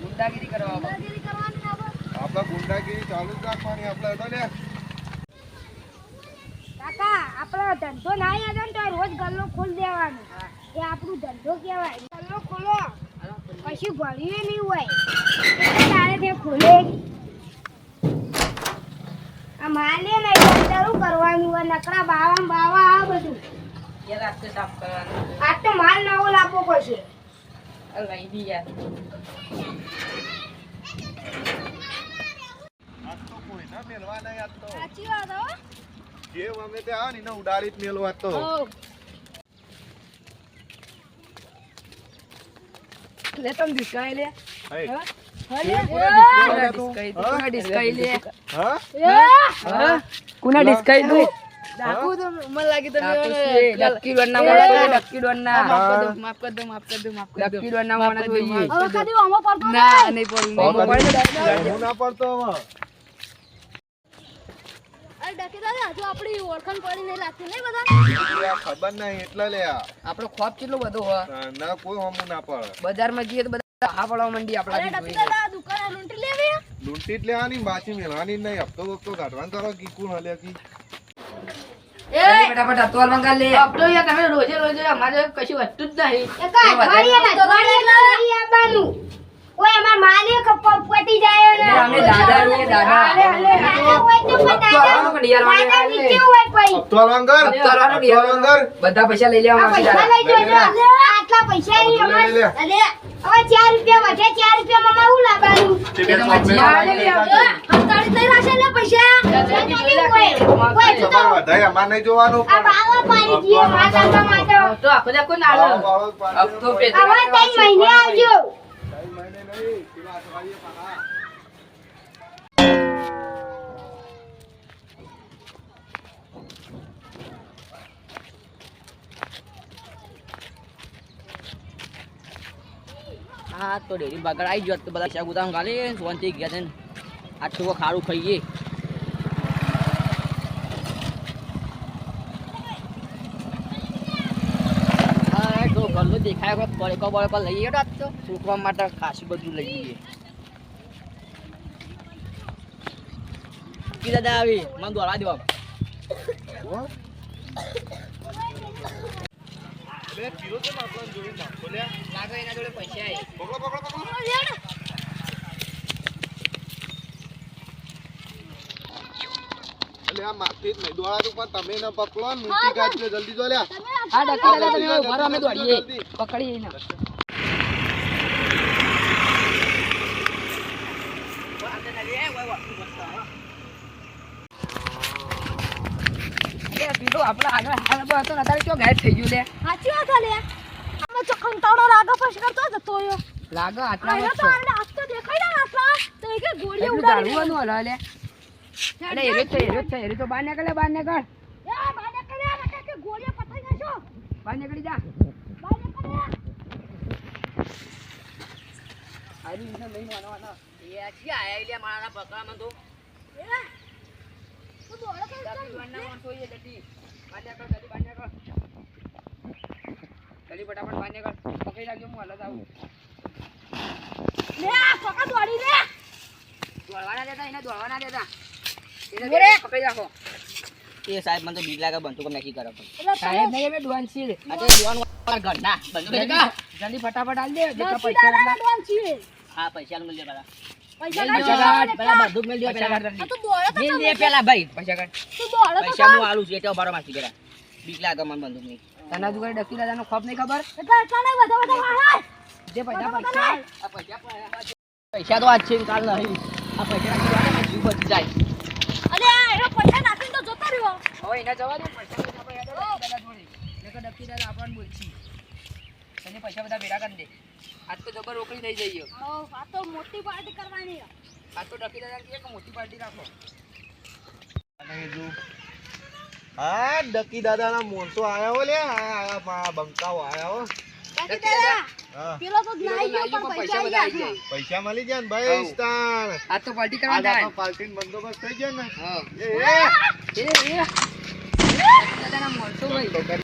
ગુંડાગીરી કરવા ગુંડાગીરી કરવાની આપણે. આપણે ગુંડાગીરી ચાલુ જ રાખવાની આપણે તો લે. કાકા આપણો ધંધો ના યાદ ને તો રોજ ગલ્લો ખોલી દેવાનો. એ આપણું ધંધો કહેવાય. ગલ્લો ખોલો. કશું ભર્યું નહીં હોય. તારે તે ખોલે. આ માલે ને શું કરવાનું હોય નકરા બાવા બાવા આ બધું. યાર રાસ્તે સાફ કરવાનું. આ તો માલ નવો લાવવો પડશે. તો કોઈ ના મેલવા નહીં આજ તો સાચી વાત હો જે અમે તે આવે ને એને ઉડાડી જ મેલવા તો લે તમ ડિસ્કાઈ લે હે. હા? ડિસ્કાઈ લે હા હા કોના ડિસ્કાઈ તું ડાકુ તો મને લાગી તમે ડક્કી ડોનના મોણા છે, ડક્કી ડોનના. માફ કર દો માફ કર દો માફ કર દો માફ કર દો ડક્કી ડોનના મોણા જોઈએ. હવે કદી ઓમો પડતો ના નહીં પડું ઓમો હું ના પડતો હવે અરે ડકી દાદા હજુ આપણી ઓળખાણ પડી નહીં લાગતી નહીં બધા ખબર નહીં એટલે લે આપણો ખોફ કેટલો બધો હોય ના કોઈ હમું ના પડે બજારમાં જઈએ તો બધા હા પડવા માંડી આપણા ડકી દાદા દુકાન લૂંટી લેવી લૂંટી જ લેવાની બાચી મેળવાની નહીં હપ્તો વખતો કાઢવાનું કરો કીકું હલે કી ફટાફટ હતવાલ મંગા લે. આપતો યાર તમે રોજે રોજે અમારે કશું વધતું જ નહીં. એક અઠવાડિયે અઠવાડિયે આવવાનું. કોઈ અમાર માલિક પ- પતી જાય ને. અમે દાદા છીએ, દાદા. તો કે હપ્તો લંગર બધા પૈસા લઈ લેવા પૈસા લઈ. આટલા પૈસા લે, લે. અરે, હવે ચાર રૂપિયા વધે ચાર રૂપિયામાં અમારે શું લાવવાનું? તે બે ચોકલેટ આવે લાવી ને. પૈસા? હોય તો તો વધારે અમારે નહીં જોવાનું આ બાવા પાડી દઈએ માતા માતા. તો આખો દાખો ના આવે હવે મહિને આવજો ત્રણ મહિને નહીં, પેલા અઠવાડિયે પાછા. હા, તો ડેરી બગડ આવી ગયો. તો બધા પૈસા ગુદામ ગાલે સોનથી ગયા છે. આટલું ખારું ખાઈએ ગલ્લો દેખાય વખત બળકો બળકો લઈએ તો. છોકરા માટે ખાસું બધું લઈ જઈએ દાદા આવી? મને દોડા દેવા? બે કિલો છે ને આપણને જોઈને નાખો લ્યા. લાગે એના જોડે પૈસા આવી પકડો, પકડો, પકડો. એટલે આ માથે જ નહીં દોડાતું પણ તમે એને પકડો ને મૂકી કાઢજો જલ્દી જો લ્યા. હા ડકી દાદા ઊભા રહો, અમે જલ્દી, દોડીએ. જલ્દી. પકડીએ ને એ પીધો આપણે આગળ હાલ હતો અત્યારે ક્યાં ગાયબ થઈ ગયું લે. સાચી વાત લે. આમાં તો કંટાળો રાગો પછી કરતો જતો રહ્યો લાગે આનો આટલા તો આને આજ તો દેખાય ને આટલા. તો એ કે ઉડાડી ઝાડવાનું હલો લે. અરે એરો જ એરો જ એરો તો બહાર નીકળે બહાર નીકળ. એ બાને કરે ને કે ગોળીઓ પતાઈ બહાર નીકળી જા. એ આયા મારા પકડામાં તો. એ તું દોડો કે દાદી વાના માણસો એ જતી બહાર નીકળ જલ્દી બહાર નીકળ જલ્દી ફટાફટ બહાર નીકળ પકડી રાખજો હું હાલત આવું. લે આ દોડી લે. દોડવાના દેતા એને દોડવાના દેતા. એને પકડી રાખો. એ સાહેબ મને તો બીક લાગે બંધુ કે મેકી કરે. સાહેબ નહીં અમે ડોન છીએ. આ ડોન વાળા ઘરના. બંધુ કે જલ્દી ફટાફટ આલ દે જેટલા પૈસા હા પૈસા બંદૂક એટલે બારો. માસી ગયા બીક લાગે મને બંદૂકની. તને તું ડકી દાદાનો ખોફ નહીં ખબર? એટલે એટલા નહીં બધા બધા મારા જે પૈસા પૈસા. આ પૈસા પૈસા તો આજ છે કાલ નહીં. આ પૈસા જીવ બચી જાય. અરે આ એનો પૈસા નાખીને તો જતો રહ્યો. હવે એને જવા દે પૈસા જોડે. આપણને બોલછી તને પૈસા બધા ભેગા કરી દે. આજ તો જબર રોકડી થઈ જઈએ. આ તો મોટી પાર્ટી કરવાની. આજ તો ડકી દાદા કે મોટી પાર્ટી રાખો? હા ડકી દાદાના મોણસો આયા હો લે આ આ મા બંકાઓ આયા હો. ડકી દાદા, પેલો તો નાઈ ગયો પણ પણ પૈસા પૈસા ગયા. પૈસા મળી ગયા ને ભાઈ હઉ. સ્થાન તો પાર્ટી કરવા જાય. પાર્ટીનો બંદોબસ્ત થઈ ગયો ને. હા એ એ. એ એ. દાદાના મોણસો ભાઈ.